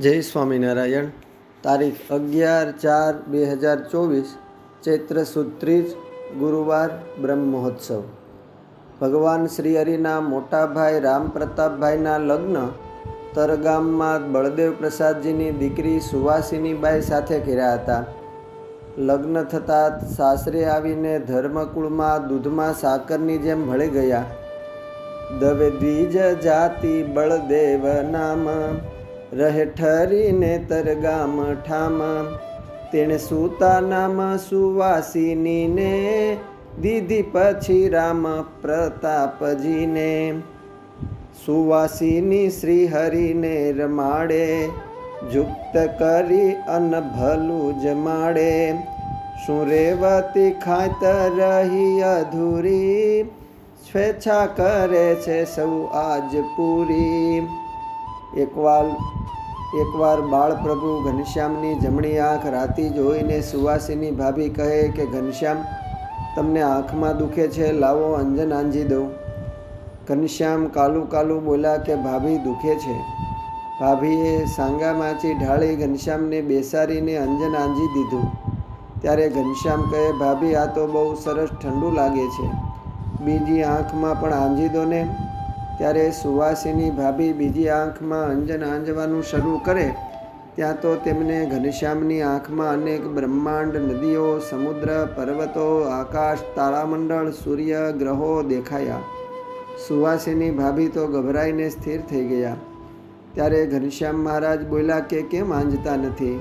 જય સ્વામિનારાયણ. તારીખ અગિયાર ચાર બે હજાર ચોવીસ, ચૈત્ર સુદ ત્રીજ ગુરુવાર બ્રહ્મ મહોત્સવ ભગવાન શ્રી હરિના મોટા ભાઈ રામ પ્રતાપભાઈના લગ્ન તરગામમાં બળદેવ પ્રસાદજીની દીકરી સુવાસિનીબાઈ સાથે કર્યા હતા. લગ્ન થતાં સાસરે આવીને ધર્મકુળમાં દૂધમાં સાકરની જેમ ભળી ગયા. દવે દ્વિજ જાતિ બળદેવ નામ. રહે ઠરીને તરગામ ઠામ. તેણે સુતાનામાં નામ સુવાસિનીને, દીધી પછી રામ પ્રતાપજીને. સુવાસિની શ્રી હરિને રમાડે જુક્ત કરી અન ભલું જમાડે શું રેવતી ખાત રહી અધૂરી, સ્વેચ્છા કરે છે સૌ આજ પૂરી. એકવાર એકવાર બાળપ્રભુ ઘનશ્યામની જમણી આંખ રાતી જોઈને સુવાસીની ભાભી કહે કે, ઘનશ્યામ, તમને આંખમાં દુખે છે, લાવો અંજન આંજી દઉં. ઘનશ્યામ કાલું કાલું બોલા કે, ભાભી, દુખે છે. ભાભીએ સાંગામાંથી ઢાળી ઘનશ્યામને બેસાડીને અંજન આંજી દીધું. ત્યારે ઘનશ્યામ કહે, ભાભી, આ તો બહુ સરસ ઠંડુ લાગે છે. બીજી આંખમાં પણ આંજી દો ને. ત્યારે સુવાસીની ભાભી બીજી આંખમાં અંજન આંજવાનું શરૂ કરે, ત્યાં તો તેમને ઘનશ્યામની આંખમાં અનેક બ્રહ્માંડ નદીઓ, સમુદ્ર, પર્વતો, આકાશ, તારામંડળ, સૂર્ય ગ્રહો દેખાયા. સુવાસીની ભાભી તો ગભરાઈને સ્થિર થઈ ગયા. ત્યારે ઘનશ્યામ મહારાજ બોલ્યા કે કેમ આંજતા નથી?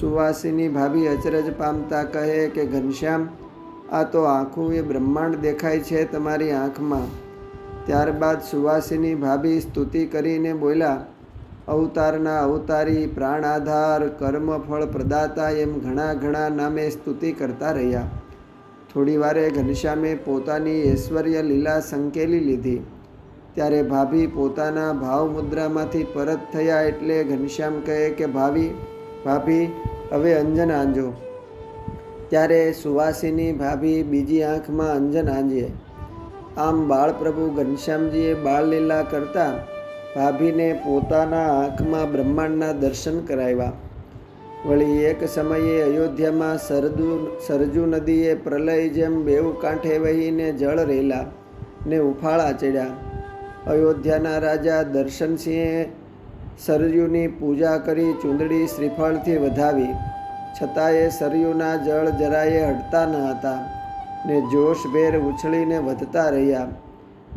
સુવાસીની ભાભી અચરજ પામતા કહે કે, ઘનશ્યામ, આ તો આંખું એ બ્રહ્માંડ દેખાય છે તમારી આંખમાં. ત્યારબાદ સુવાસીની ભાભી સ્તુતિ કરીને બોલ્યા, અવતારના અવતારી પ્રાણ આધાર કર્મફળ પ્રદાતા એમ ઘણા ઘણા નામે સ્તુતિ કરતા રહ્યા. થોડી વારે ઘનશ્યામે પોતાની ઐશ્વર્ય લીલા સંકેલી લીધી. ત્યારે ભાભી પોતાના ભાવ મુદ્રામાંથી પરત થયા એટલે ઘનશ્યામ કહે કે, ભાભી ભાભી, હવે અંજન આંજો. ત્યારે સુવાસીની ભાભી બીજી આંખમાં અંજન આંજીએ આમ બાળપ્રભુ ઘનશ્યામજીએ બાળલીલા કરતા ભાભીને પોતાના આંખમાં બ્રહ્માંડના દર્શન કરાવ્યા. વળી એક સમયે અયોધ્યામાં સરદુ, સરજુ નદીએ પ્રલય જેમ બેઉ કાંઠે વહીને જળ રેલા ને ઉફાળા ચડ્યા અયોધ્યાના રાજા દર્શનસિંહે સરયુની પૂજા કરી ચૂંદડી શ્રીફળથી વધાવી. છતાંય સરયુના જળ જરાયે હટતા ન હતા. ને જોશભેર ઉછળીને વધતા રહ્યા.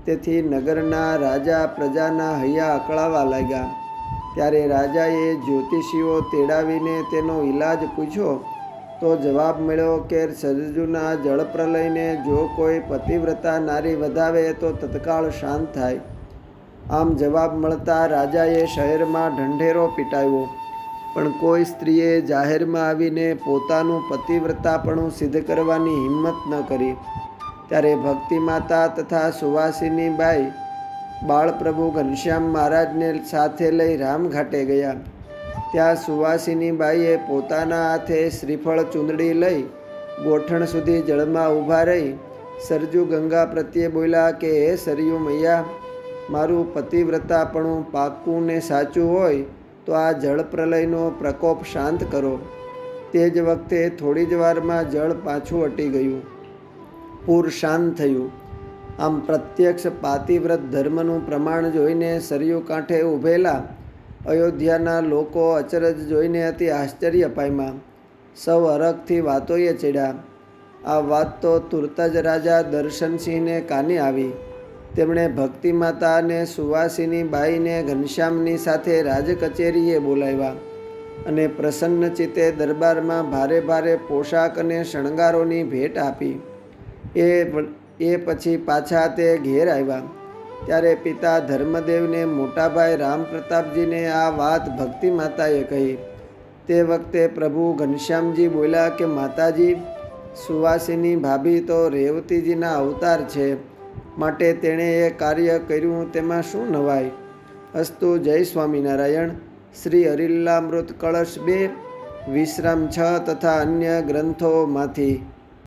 તેથી નગરના રાજા પ્રજાના હૈયા અકળાવા લાગ્યા. ત્યારે રાજાએ જ્યોતિષીઓ તેડાવીને તેનો ઈલાજ પૂછ્યો, તો જવાબ મળ્યો કે સરજુના જળપ્રલયને જો કોઈ પતિવ્રતા નારી વધાવે તો તત્કાળ શાંત થાય. આમ જવાબ મળતા રાજાએ શહેરમાં ઢંઢેરો પીટાવ્યો. પણ કોઈ સ્ત્રીએ જાહેરમાં આવીને પોતાનું પતિવ્રતાપણું સિદ્ધ કરવાની હિંમત ન કરી. ત્યારે ભક્તિ માતા તથા સુવાસિની બાઈ બાળપ્રભુ ઘનશ્યામ મહારાજને સાથે લઈ રામઘાટે ગયા. ત્યાં સુવાસિની બાઈએ પોતાના હાથે શ્રીફળ ચૂંદડી લઈ ગોઠણ સુધી જળમાં ઊભા રહી. સરજુ ગંગા પ્રત્યે બોલ્યા કે, હે સરયુ મૈયા, મારું પતિવ્રતાપણું પાક્કું ને સાચું હોય તો આ જળ પ્રલયનો પ્રકોપ શાંત કરો. તે જ વખતે થોડી જ વારમાં જળ પાછું અટી ગયું. પૂર શાંત થયું. આમ પ્રત્યક્ષ પાતિવ્રત ધર્મનું પ્રમાણ જોઈને સરયુ કાંઠે ઊભેલા અયોધ્યાના લોકો અચરજ જોઈને અતિ આશ્ચર્ય પામ્યા. સૌ અરગથી વાતોએ ચડ્યા. આ વાત તો તુરત જ રાજા દર્શનસિંહને કાને આવી? તેમણે ભક્તિ માતા અને સુવાસીની બાઈને, ઘનશ્યામની સાથે રાજકચેરીએ બોલાવ્યા અને પ્રસન્ન ચિત્તે દરબારમાં ભારે ભારે પોશાક અને શણગારોની ભેટ આપી. એ એ પછી પાછા તે ઘેર આવ્યા. ત્યારે પિતા ધર્મદેવને મોટાભાઈ રામ પ્રતાપજીને આ વાત ભક્તિ માતાએ કહી. તે વખતે પ્રભુ ઘનશ્યામજી બોલ્યા કે, માતાજી, સુવાસીની ભાભી તો રેવતીજીના અવતાર છે. માટે તેણે એ કાર્ય કર્યું તેમાં શું નવાય અસ્તુ જય સ્વામિનારાયણ. શ્રી હરિલ્લામૃત કળશ બે વિશ્રામ છ તથા અન્ય ગ્રંથોમાંથી